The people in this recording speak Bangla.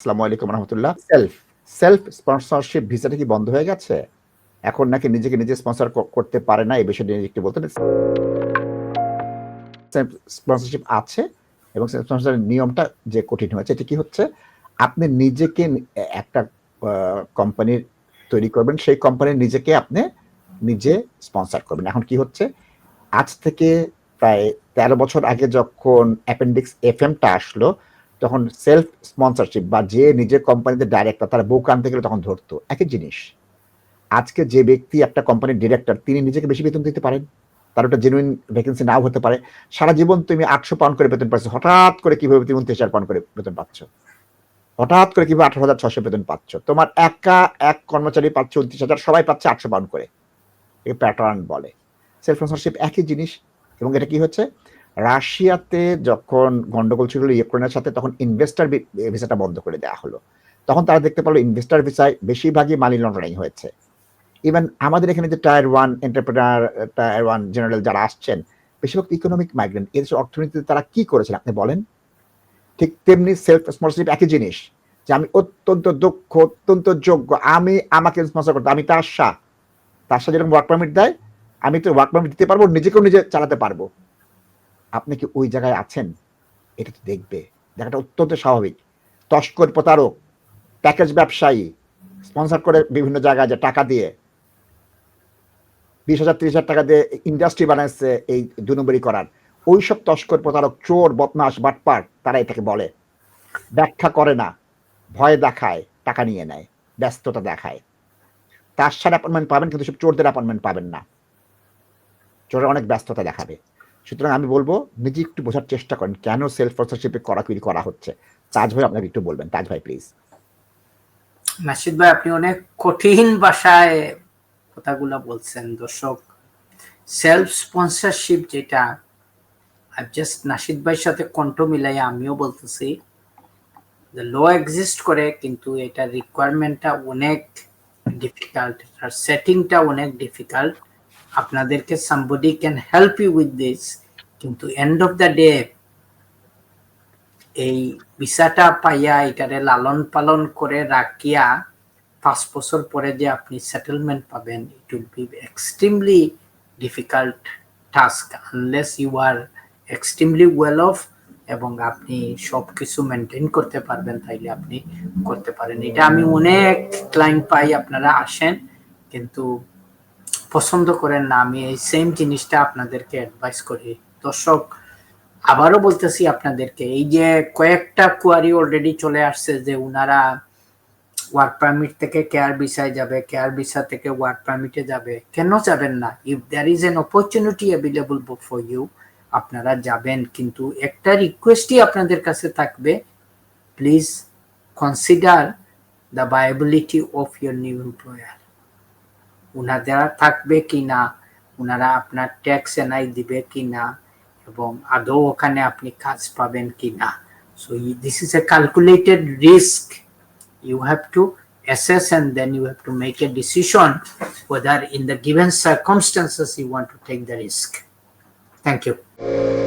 আসসালামু আলাইকুম রহমতুল্লাহ। সেলফ সেলফ স্পন্সরশিপ ভিসাটা কি বন্ধ হয়ে গেছে? এখন নাকি নিজেকে নিজে স্পন্সর করতে পারে না, এই বিষয়টা নিয়ে একটু বলতে স্পন্সরশিপ আছে এবং স্পন্সরের নিয়মটা যে কঠিন হয়েছে, এটা কি হচ্ছে? আপনি নিজেকে একটা কোম্পানির তৈরি করবেন, সেই কোম্পানির নিজেকে আপনি নিজে স্পন্সর করবেন। এখন কি হচ্ছে? আজ থেকে প্রায় তেরো বছর আগে যখন অ্যাপেন্ডিক্স এফ এমটা আসলো তখন সেলফ স্পন্সরশিপ বা যে নিজের কোম্পানিতে ডাইরেক্টর তারা বউ আনতে গেলে তখন ধরতো। একই জিনিস। আজকে যে ব্যক্তি একটা কোম্পানির ডিরেক্টর তিনি নিজেকে বেশি বেতন দিতে পারেন। তার ওটা জেনুইন ভ্যাকেন্সি নাও হতে পারে। সারা জীবন তুমি আটশো পাউন্ড করে বেতন পাচ্ছ। হঠাৎ করে কীভাবে তুমি উনত্রিশ হাজার পাউন্ড করে বেতন পাচ্ছ? হঠাৎ করে কীভাবে আঠারো হাজার ছশো বেতন পাচ্ছ? তোমার একা এক কর্মচারী পাচ্ছে উনত্রিশ হাজার, সবাই পাচ্ছে আটশো পাউন্ড করে। এই প্যাটার্ন বলে। সেলফ স্পন্সরশিপ একই জিনিস এবং এটা কি হচ্ছে? রাশিয়াতে যখন গন্ডগোল ছিল ইউক্রেনের সাথে, তখন ইনভেস্টার ভিসাটা বন্ধ করে দেওয়া হলো। তখন তারা দেখতে পেল ইনভেস্টার ভিসায় বেশিরভাগই মানি লন্ডারিং হয়েছে। ইভেন আমাদের এখানে যে tier one entrepreneur tier one general যারা আসছেন, বেশিরভাগ ইকোনমিক মাইগ্রেন্ট এদেশের অর্থনীতিতে তারা কি করেছেন আপনি বলেন? ঠিক তেমনি সেলফ স্পন্সরশিপ একই জিনিস, যে আমি অত্যন্ত দক্ষ অত্যন্ত যোগ্য, আমি আমাকে স্পন্সর করতে, আমি তার শাহ তার সাথে যেরকম ওয়ার্ক পারমিট দেয়, আমি তো ওয়ার্ক পারমিট দিতে পারব, নিজেকেও নিজে চালাতে পারব। আপনি কি ওই জায়গায় আছেন? এটা তো দেখবে। দেখাটা অত্যন্ত স্বাভাবিক। তস্কর প্রতারক, প্যাকেজ ব্যবসায়ী, স্পন্সর করে বিভিন্ন জায়গায় যে টাকা দিয়ে বিশ হাজার, ত্রিশ হাজার টাকা দিয়ে ইন্ডাস্ট্রি বানাচ্ছে এই দু নম্বরই করার। ওই সব তস্কর প্রতারক, চোর বদমাস বাটপার তারা এটাকে বলে। ব্যাখ্যা করে না। ভয় দেখায়, টাকা নিয়ে নেয়, ব্যস্ততা দেখায়। তার সাথে অ্যাপয়েন্টমেন্ট পাবেন, কিন্তু সব চোরদের অ্যাপয়েন্টমেন্ট পাবেন না। চোরের অনেক ব্যস্ততা দেখাবে। সুতরাং আমি বলব, নিজে একটু বোঝার চেষ্টা করেন কেন সেলফ স্পন্সরশিপে কড়াকড়ি করা হচ্ছে। তাজ ভাই আপনাকে একটু বলবেন। তাজ ভাই প্লিজ নাসিদ ভাই, আপনি অনেক কঠিন ভাষায় কথাগুলো বলছেন। দর্শক সেলফ স্পন্সরশিপ যেটা জাস্ট নাসিদ ভাইয়ের সাথে কণ্ঠ মিলাই আমিও বলতেছি ল এক্সিস্ট করে কিন্তু এটা রিকোয়ারমেন্টটা অনেক ডিফিকাল্ট আর সেটিংটা অনেক ডিফিকাল্ট আপনাদেরকে somebody can help you with this কিন্তু এন্ড অফ দ্য ডে এই ভিসাটা পাইয়া এটারে লালন পালন করে রাখিয়া পাঁচ বছর পরে যে আপনি সেটেলমেন্ট পাবেন it will be extremely difficult task unless you are extremely well off এবং আপনি সব কিছু মেনটেন করতে পারবেন, তাইলে আপনি করতে পারেন। এটা আমি অনেক ক্লায়েন্ট পাই, আপনারা আসেন, কিন্তু পছন্দ করেন না, আমি এই সেম জিনিসটা আপনাদেরকে অ্যাডভাইস করি। দর্শক, আবারও বলতেছি আপনাদেরকে, এই যে কয়েকটা কোয়ারি অলরেডি চলে আসছে যে উনারা ওয়ার্ক পারমিট থেকে কেয়ার ভিসায় যাবে কেয়ার ভিসা থেকে ওয়ার্ক পারমিটে যাবে, কেন যাবেন না? If there is an opportunity available for you আপনারা যাবেন। কিন্তু একটা রিকোয়েস্টই আপনাদের কাছে থাকবে please consider the viability of your new employer উনারা থাকবে কি না উনারা আপনার ট্যাক্স এনআই দিবে কি না এবং আদৌ ওখানে আপনি কাজ পাবেন কি না so this is a calculated risk you have to assess and then you have to make a decision whether in the given circumstances you want to take the risk. Thank you.